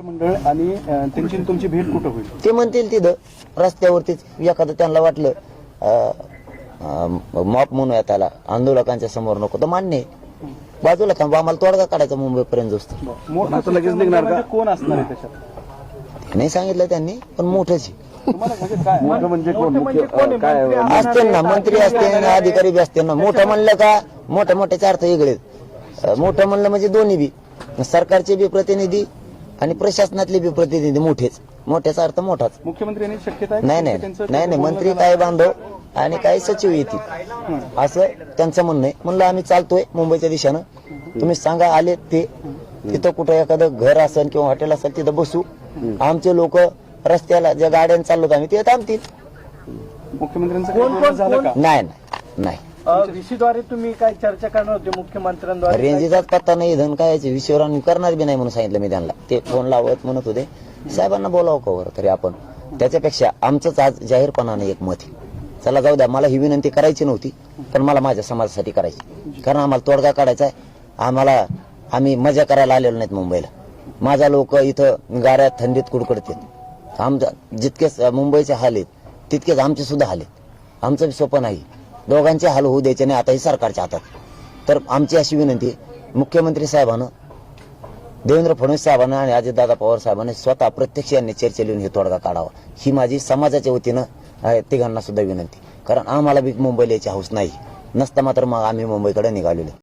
मंडळ आणि त्यांची तुमची भेट कुठं होईल? ते म्हणतील तिथं रस्त्यावरतीच एखादं त्यांना वाटलं मॉप म्हणूया त्याला आंदोलकांच्या समोर नको तर मान्य बाजूला थांबा आम्हाला तोडगा काढायचा मुंबईपर्यंत असतो मोठं आता लगेच निघणार का? म्हणजे कोण असणार आहे त्याच्यात? नाही सांगितलं त्यांनी पण मोठंच म्हणजे काय मोठं म्हणजे कोण? म्हणजे? काय असते ना मंत्री असते ना. अधिकारी बी असते ना मोठं म्हणलं का मोठ्या मोठ्याचे अर्थ वेगळे मोठं म्हणलं म्हणजे दोन्ही बी. सरकारचे बी प्रतिनिधी आणि प्रशासनातले बी प्रतिनिधी मोठेच. मोठ्याचा अर्थ मोठाच. मुख्यमंत्री यांनी शक्यता आहे नाही नाही. नाही नाही. मंत्री? काय बांधव आणि काही सचिव येतील? असं त्यांचं म्हणणं आहे. म्हणलं आम्ही चालतोय मुंबईच्या दिशेनं. तुम्ही सांगा आले ते. तिथं कुठं एखादं घर असेल किंवा हॉटेल असेल तिथं बसू. आमचे लोक रस्त्याला ज्या गाड्याने चाललो आम्ही ते थांबतील. मुख्यमंत्र्यांचं नाही. नाही. व्हीसीद्वारे तुम्ही काय चर्चा करणार होते मुख्यमंत्र्यांद्वारे? रेंजेचाच पत्ता नाही धन काय विषयावर आम्ही करणार बी नाही म्हणून सांगितलं मी त्यांना. ते फोन लावत म्हणत होते. साहेबांना बोलावं कवर तरी आपण? त्याच्यापेक्षा आमचंच आज जाहीरपणाने एक मत आहे. चला जाऊ द्या. मला ही विनंती करायची नव्हती पण मला माझ्या समाजासाठी करायची. कारण आम्हाला तोडगा काढायचा आहे. आम्हाला आम्ही मजा करायला आलेलो नाहीत मुंबईला. माझा लोक इथं गाऱ्यात थंडीत कुडकडतात. आमच्या जितकेच मुंबईचे हाल आहेत तितकेच आमचे सुद्धा हाल आहेत. आमचं स्वप्न सोपं दोघांचे हाल होऊ द्यायचे नाही आता हे सरकारच्या हातात. तर आमची अशी विनंती मुख्यमंत्री साहेबांना देवेंद्र फडणवीस साहेबांना आणि अजितदादा पवार साहेबांनी स्वतः प्रत्यक्ष यांनी चर्चा लिहून हे तोडगा काढावा. ही माझी समाजाच्या वतीनं तिघांना सुद्धा विनंती. कारण आम्हाला बी मुंबईला यायची हौस नाही. नसता मात्र मग आम्ही मुंबईकडे निघालेलो.